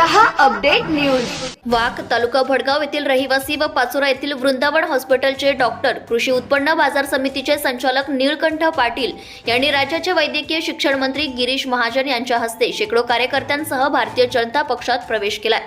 रहा update news वाक तालुका भडगाव येथील रहिवासी व पाचोरा येथील वृंदावन हॉस्पिटलचे डॉक्टर कृषी उत्पन्न बाजार समितीचे संचालक नीळकंठ पाटील यांनी राज्याचे वैद्यकीय शिक्षण मंत्री गिरीश महाजन यांच्या हस्ते शेकडो कार्यकर्त्यांसह भारतीय जनता पक्षात प्रवेश केला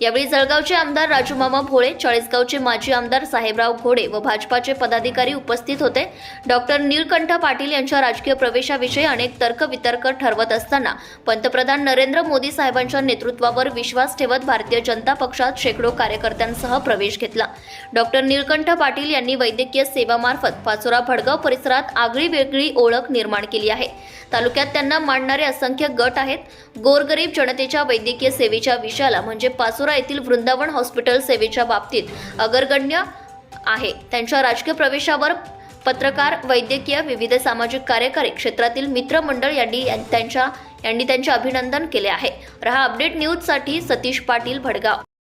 यावेळी जळगावचे आमदार राजूमामा भोळे चाळीसगावचे माजी आमदार साहेबराव घोडे व भाजपाचे पदाधिकारी उपस्थित होते. डॉक्टर नीळकंठ पाटील यांच्या राजकीय प्रवेशाविषयी अनेक तर्कवितर्क ठरवत असताना पंतप्रधान नरेंद्र मोदी साहेबांच्या नेतृत्वावर विश्वास ठेवत भारतीय जनता पक्षात शेकडो कार्यकर्त्यांसह प्रवेश घेतला. डॉक्टर निळकंठ पाटील यांनी वैद्यकीय सेवामार्फत पाचोरा भडगाव परिसरात आगळी वेगळी ओळख निर्माण केली आहे. तालुक्यात त्यांना मांडणारे असंख्य गट आहेत. गोरगरीब जनतेच्या वैद्यकीय सेवेच्या विषयाला म्हणजे पाचोरा येथील वृंदावन हॉस्पिटल सेवेच्या बाबतीत अग्रगण्य आहे. त्यांच्या राजकीय प्रवेशावर पत्रकार वैद्यकीय विविध सामाजिक कार्यकारी क्षेत्रातील मित्रमंडळ यांनी त्यांच्या यांनी त्यांचे अभिनंदन केले आहे. रहा अपडेट न्यूजसाठी सतीश पाटील भडगाव.